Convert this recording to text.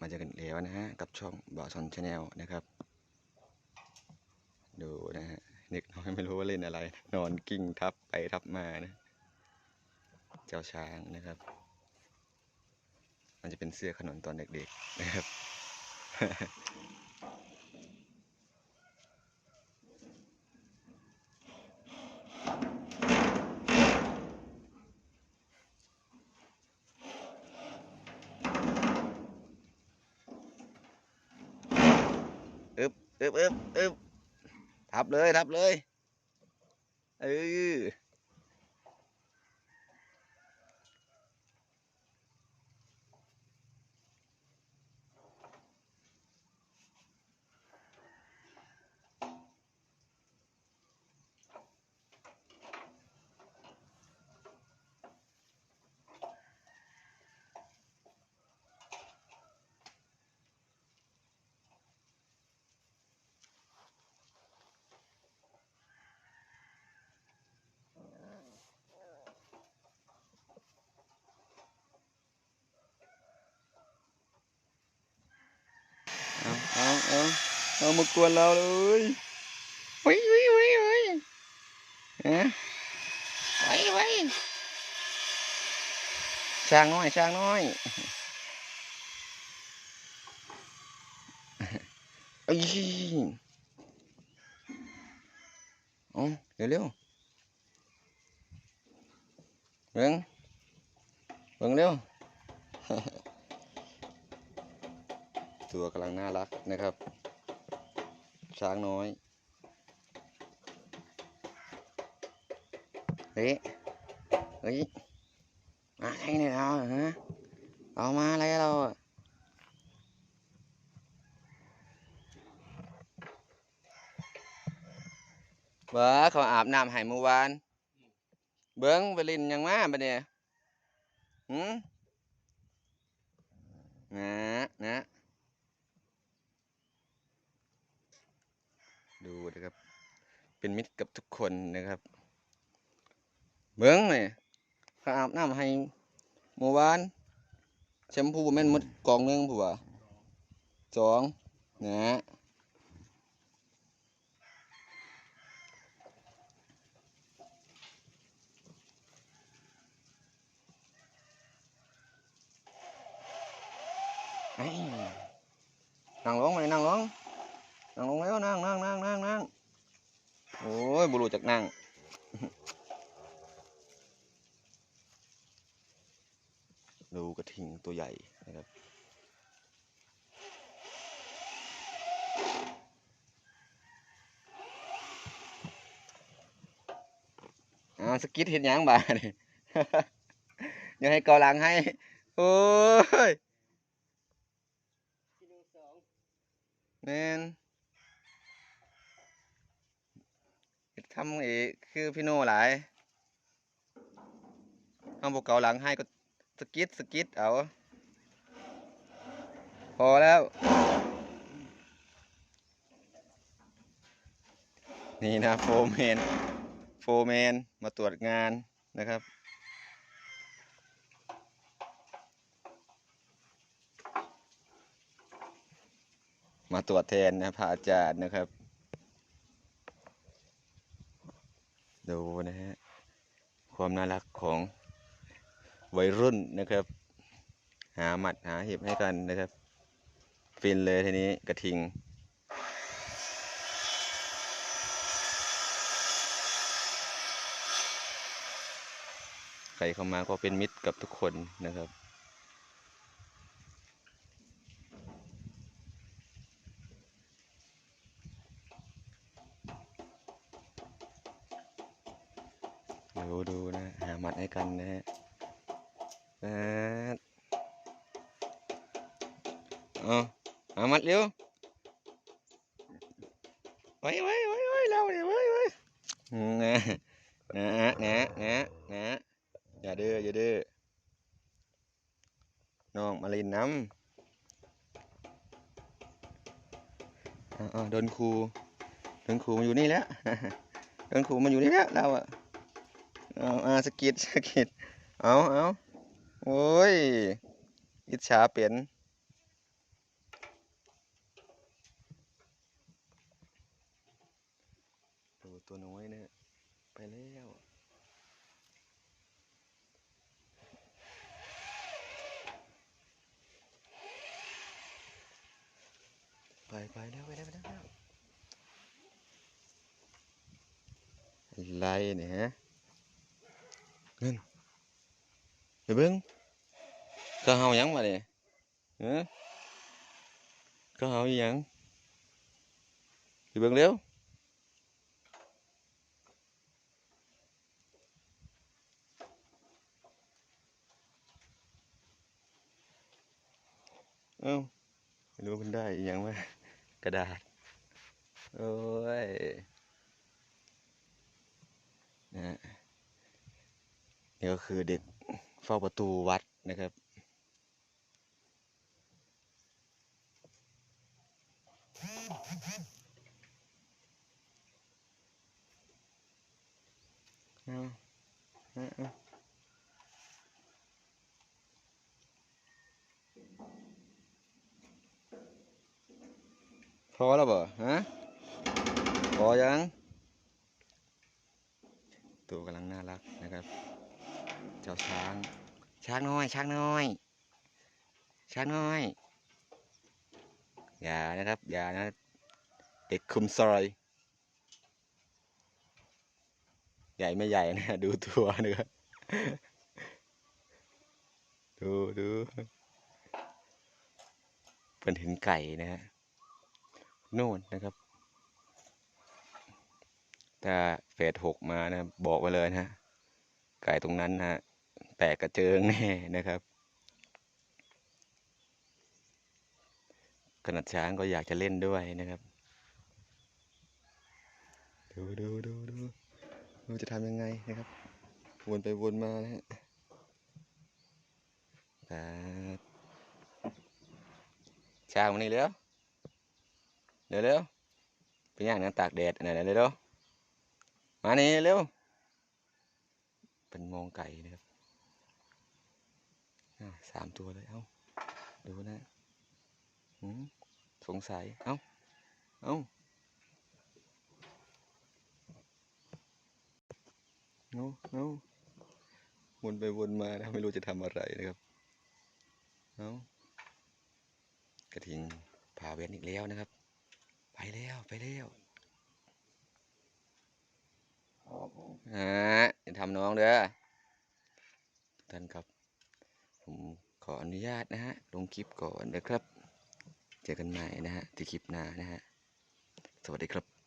มาเจอกันแล้วนะฮะกับช่องบ่อชอนชาแนลนะครับ ดูนะฮะเด็กน้อยไม่รู้ว่าเล่นอะไร นอนกิ้งทับไปทับมานะเจ้าช้างนะครับ มันจะเป็นเสื้อขนนตอนเด็กๆนะครับ อึบอึบอึบอึบทับเลยทับเลยเออเอาเอาเอา เอามากวนเราเลยเฮ้ยเฮ้ยเฮ้ยเฮ้ยฮะเฮ้ยเฮ้ยช้างน้อยช้างน้อยเอ้ยเอาเร็วเร็วเบิ่งเบิ่งเร็วตัวกำลังน่ารักนะครับ ช้างน้อยเฮ้ยเฮ้ยมาไงเนี่ยเราฮะเอามาอะไรเราอะเบ้อเขาอาบน้ำให้เมื่อวาน เบิ้งไปลินยังมาปะเนี่ยหืมนะนะ ดูนะครับ เป็นมิตรกับทุกคนนะครับ เบิ้งเลยเขาอาบน้ำให้เมื่อวานแชมพูแม่นหมดกองหนึงผัวสองนะเอ้ยนั่งลงเลยนั่งลง นั่งลงแล้วนั่งนั่งนั่งนั่งนั่งโอ้ยบุรุษจากนั่งดูกระทิงตัวใหญ่นะครับอ่าสกิดเห็นยังบ่านี่ยังให้เกาหลังให้ โอ้ยกิโลสองแมนเฮ็ด ทำอีกคือพี่โน่หลายเอาบกเกาหลังให้ก็สกิดสกิดเอา พอแล้ว นี่นะโฟร์แมน โฟร์แมน มาตรวจงานนะครับมาตรวจแทนนะพระอาจารย์นะครับ ดูนะฮะ ความน่ารักของวัยรุ่นนะครับ หาหมัดหาเห็บให้กันนะครับ ฟินเลยทีนี้กระทิงใครเข้ามาก็เป็นมิตรกับทุกคนนะครับ ดูดูนะหาหมัดให้กันนะฮะนะเอาหาหมัดเร็วไว้ไว้ไว้ไว้เราเนี่ยไว้ไว้นะนะนะนะนะอย่าเดื้ออย่าเดื้อน้องมาลินน้ำอ่าอ่าโดนครูโดนครูมาอยู่นี่แล้วโดนครูมาอยู่นี่แล้วเราอะ เอาอาสกิดสกิดเอาเอาโอ้ย อิจฉาเปลี่ยนตัวตัวน้อยเนี่ยไปแล้วไปไปแล้วไปแล้วไปแล้วอะไเนี่ย ฮะเงินไปเบิ้งก็เฮาหยังมาเนี่ยฮะก็เฮาอีหยังไปเบิ้งเร็วเอ้าไม่รู้มันได้อีหยังวะกระดาษโอ้ยนะฮะ นี่ก็คือเด็กเฝ้าประตูวัดนะครับเอาเออพอแล้วบ่ฮะพอยัง ตัวกำลังน่ารักนะครับ เจ้าช้าง ช้างน้อย ช้างน้อย ช้างน้อย อย่านะครับ อย่านะ เด็กคุมซอย ใหญ่ไม่ใหญ่นะ ดูตัวนะครับดูดูเป็นเห็นไก่นะฮะโน่นนะครับถ้าเฟสหกมานะ บอกไว้เลยนะฮะ ไก่ตรงนั้นฮะ แตกกระเจิงแน่นะครับ ขนาดช้างก็อยากจะเล่นด้วยนะครับ ดูดูดูดูดูจะทำยังไงนะครับ วนไปวนมานะฮะช้างมานี่เร็วเร็วเร็วไปย่างนะตากแดดไหนเร็วเร็วมานี่เร็ว เป็นมองไก่นะครับอ่าสามตัวเลย เอ้า ดูนะหืมสงสัย เอ้า เอ้าเอ้าเอ้าวนไปวนมานะไม่รู้จะทำอะไรนะครับ เอ้ากระทิงพาเวนอีกแล้วนะครับ ไปแล้ว ไปแล้วอ่า อย่าทำน้องเด้อท่านครับ ผมขออนุญาตนะฮะ ลงคลิปก่อนนะครับ เจอกันใหม่นะฮะ ที่คลิปหน้านะฮะ สวัสดีครับ